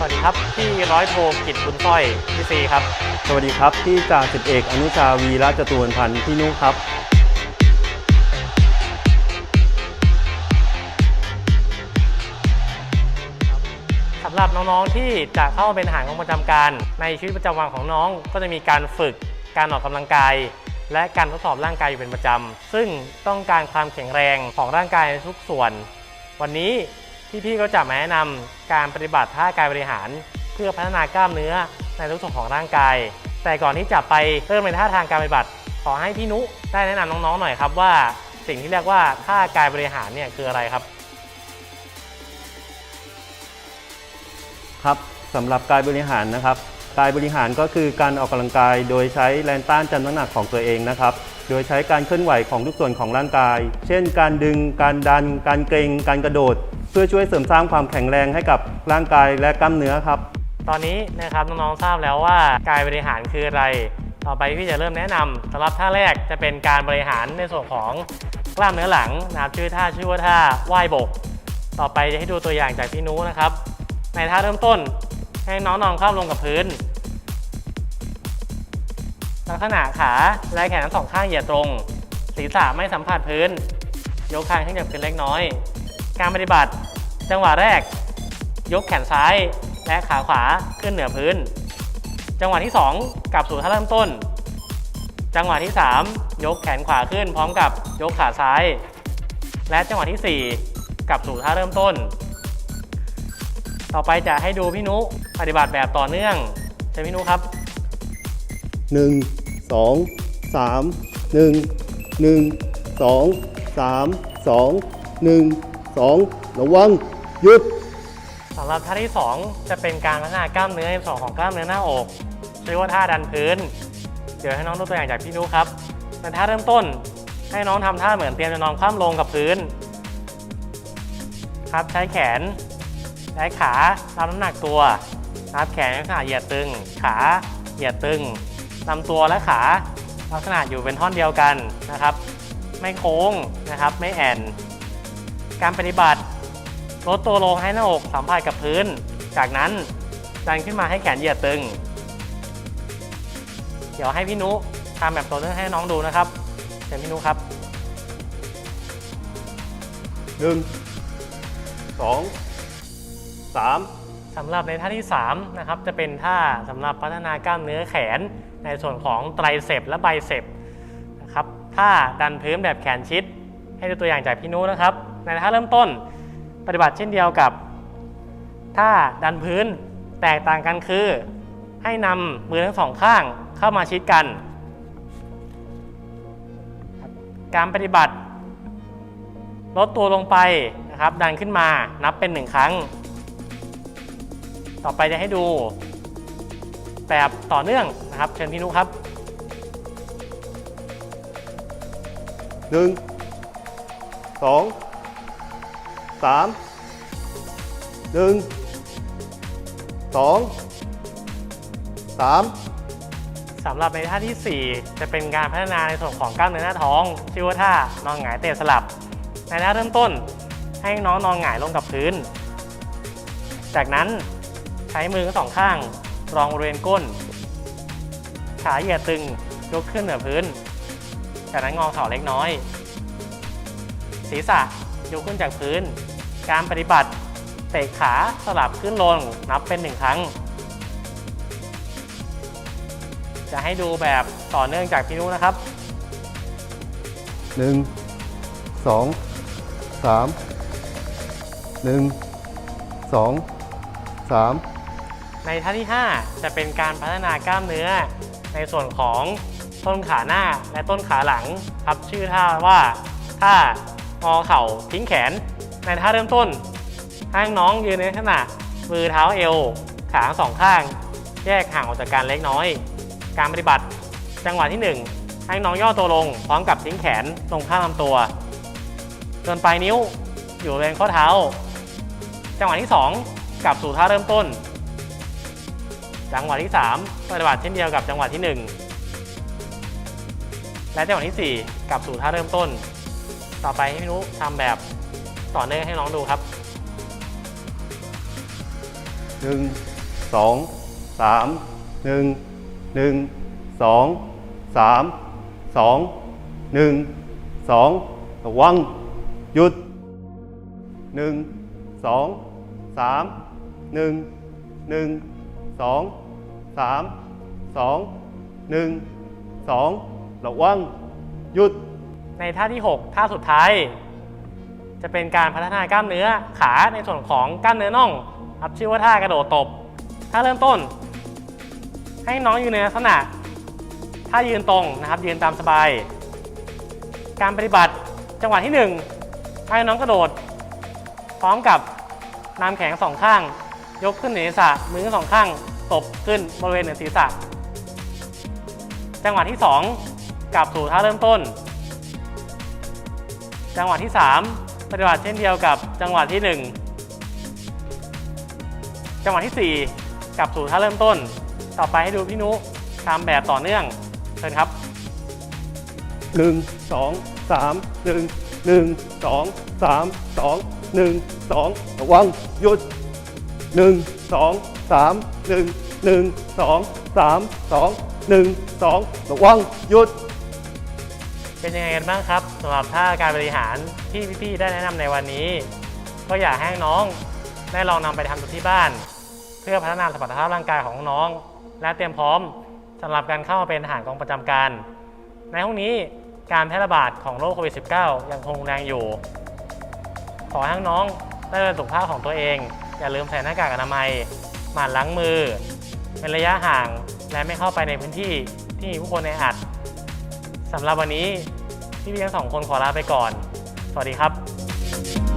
สวัสดีครับพี่ร้อยโทกิจบุญสร้อยพี่ซีครับ สวัสดีครับพี่จ่าสิบเอกอนุชาวีระจตุรพันธ์พี่นุครับ สำหรับน้องๆที่จะเข้ามาเป็นทหารกองประจำการในชีวิตประจำวันของน้องก็จะมีการฝึกการออกกำลังกาย และการทดสอบร่างกายอยู่เป็นประจำซึ่งต้องการความแข็งแรงของร่างกายในทุกส่วน วันนี้ พี่ๆก็จะมาแนะนำการปฏิบัติท่ากายบริหาร เพื่อพัฒนากล้ามเนื้อในทุกส่วนของร่างกาย แต่ก่อนที่จะไปเริ่มในท่าทางการปฏิบัติ ขอให้พี่นุได้แนะนำน้องๆหน่อยครับว่าสิ่งที่เรียกว่าท่ากายบริหารเนี่ยคืออะไรครับ ครับสำหรับกายบริหารนะครับ กายบริหารก็คือการออกกำลังกาย โดยใช้แรงต้านจันน้ำหนักของตัวเองนะครับโดยใช้การเคลื่อนไหวของทุกส่วนของร่างกาย เช่น การดึง การดัน การเกร็งการกระโดด พื่อช่วยเสริมสร้างความแข็งแรงให้กับร่างกายและกล้ามเนื้อครับ ตอนนี้นะครับน้องๆทราบแล้วว่ากายบริหารคืออะไร ต่อไปพี่จะเริ่มแนะนำสำหรับท่าแรกจะเป็นการบริหารในส่วนของกล้ามเนื้อหลังนะครับชื่อท่าชื่อว่าท่าว่ายบก ต่อไปจะให้ดูตัวอย่างจากพี่นุนะครับ ในท่าเริ่มต้นให้น้องนอนคว่ำลงกับพื้น ลักษณะขาและแขนทั้งสองข้างเหยียดตรง ศีรษะไม่สัมผัสพื้น ยกคางขึ้นจากพื้นเล็กน้อย การปฏิบัติ จังหวะแรก ยกแขนซ้ายและขาขวาขึ้นเหนือพื้น จังหวะที่ 2 กลับสู่ท่าเริ่มต้น จังหวะที่ 3 ยกแขนขวาขึ้น พร้อมกับยกขาซ้าย และจังหวะทีสี่4 กลับสู่ท่าเริ่มต้น ต่อไปจะให้ดูพี่นุปฏิบัติแบบต่อเนื่องเชิญพี่นุครับ 1 2 3 1 1 2 3 2 1 2 ระวัง หยุด สำหรับท่าที่ 2 จะเป็นการพัฒนากล้ามเนื้อในส่วนของกล้ามเนื้อหน้าอกชื่อว่าท่าดันพื้น เดี๋ยวให้น้องดูตัวอย่างจากพี่นุครับในท่าเริ่มต้นให้น้องทำท่าเหมือนเตรียมจะนอนคว่ำลงกับพื้น ครับใช้แขนใช้ขารับน้ำหนักตัวครับแขนลักษณะเหยียดตึง ขาเหยียดตึงลำตัวและขาลักษณะอยู่เป็นท่อนเดียวกันนะครับ ไม่โค้งนะครับ ไม่แอน การปฏิบัติลดตัวลงให้หน้าอกสัมผัสกับพื้น จากนั้นดันขึ้นมาให้แขนเหยียดตึง เดี๋ยวให้พี่นุทำแบบตัวเนื่องให้น้องดูนะครับเชิญพี่นุครับ1 2 3สำหรับในท่าที่ 3 นะครับ จะเป็นท่าสำหรับพัฒนากล้ามเนื้อแขนในส่วนของไตรเซปและไบเซปนะครับท่าดันพื้นแบบแขนชิด ให้ดูตัวอย่างจากพี่นุนะครับ ในท่าเริ่มต้น ปฏิบัติเช่นเดียวกับท่าดันพื้นแตกต่างกันคือ ให้นำมือทั้งสองข้างเข้ามาชิดกัน การปฏิบัติ ลดตัวลงไปนะครับ ดันขึ้นมานับเป็นหนึ่งครั้ง ต่อไปจะให้ดู แบบต่อเนื่องนะครับ เชิญพี่นุครับหนึ่งสอง สามหนึ่งสองสามสำหรับในท่าที่ 4 จะเป็นการพัฒนาในส่วนของกล้ามเนื้อหน้าท้อง ชื่อว่าท่านอนหงายเตะสลับ ในท่าเริ่มต้นให้น้องนอนหงายลงกับพื้น จากนั้นใช้มือทั้งสองข้างรองบริเวณก้น ขาเหยียดตึงยกขึ้นเหนือพื้น จากนั้นงอเข่าเล็กน้อย ศีรษะ ยกขึ้นจากพื้น การปฏิบัติเตะขาสลับขึ้นลงนับเป็นหนึ่งครั้ง จะให้ดูแบบต่อเนื่องจากพี่นุนะครับ หนึ่งสองสามหนึ่งสองสามในท่าที่ 5 จะเป็นการพัฒนากล้ามเนื้อ ในส่วนของต้นขาหน้าและต้นขาหลังครับชื่อท่าว่าท่า งอเข่าทิ้งแขน ในท่าเริ่มต้นให้น้องยืนในลักษณะมือเท้าเอว ขาสองข้าง แยกห่างออกจากกันเล็กน้อย การปฏิบัติ จังหวะที่ 1 ให้น้องย่อตัวลง พร้อมกับทิ้งแขนลงข้างลำตัวจนปลายนิ้วอยู่บริเวณข้อเท้า จังหวะที่ 2 กลับสู่ท่าเริ่มต้น จังหวะที่ 3 ปฏิบัติเช่นเดียวกับจังหวะที่ 1 และจังหวะที่ 4 กลับสู่ท่าเริ่มต้น ต่อไปให้พี่นุทำแบบต่อเนื่องให้น้องดูครับหนึ่งสองสามหนึ่งหนึ่งสองสามสองหนึ่งสองระวังหยุดหนึ่งสองสามหนึ่งหนึ่งสองสามสองหนึ่งสองระวังหยุด ในท่าที่ 6 ท่าสุดท้าย จะเป็นการพัฒนากล้ามเนื้อขาในส่วนของกล้ามเนื้อน่องครับชื่อว่าท่ากระโดดตบท่าเริ่มต้น ให้น้องอยู่ในลักษณะท่ายืนตรงนะครับยืนตามสบาย การปฏิบัติจังหวะที่ 1 ให้น้องกระโดด พร้อมกับนำแขนสองข้าง ยกขึ้นเหนือศีรษะมือสองข้างตบขึ้นบริเวณเหนือศีรษะ จังหวะที่ 2กลับสู่ท่าเริ่มต้น จังหวะที่ 3 ปฏิบัติเช่นเดียวกับจังหวะที่ 1 จังหวะที่ 4 กลับสู่ท่าเริ่มต้น ต่อไปให้ดูพี่นุทำแบบต่อเนื่องเชิญครับหนึ่งสองสามหนึ่งหนึ่งสองสามสองหนึ่งสองระวังหยุดหนึ่งสองสามหนึ่งหนึ่งสองสามสองหนึ่งสองระวังหยุด เป็นยังไงกันบ้างครับสำหรับท่าการบริหารที่พี่ๆได้แนะนำในวันนี้ ก็อยากให้น้องได้ลองนำไปทำดูที่บ้าน เพื่อพัฒนาสมรรถภาพร่างกายของน้อง และเตรียมพร้อมสำหรับการเข้ามาเป็นทหารกองประจำการ ในห้องนี้การแพร่ระบาดของโรคโควิด -19 ยังคงแรงอยู่ ขอให้น้องได้ดูสุขภาพของตัวเอง อย่าลืมใส่หน้ากากอนามัยหมั่นล้างมือเป็นระยะห่างและไม่เข้าไปในพื้นที่ที่มีผู้คนแออัด สำหรับวันนี้พี่เลี้ยงสองคนขอลาไปก่อน สวัสดีครับ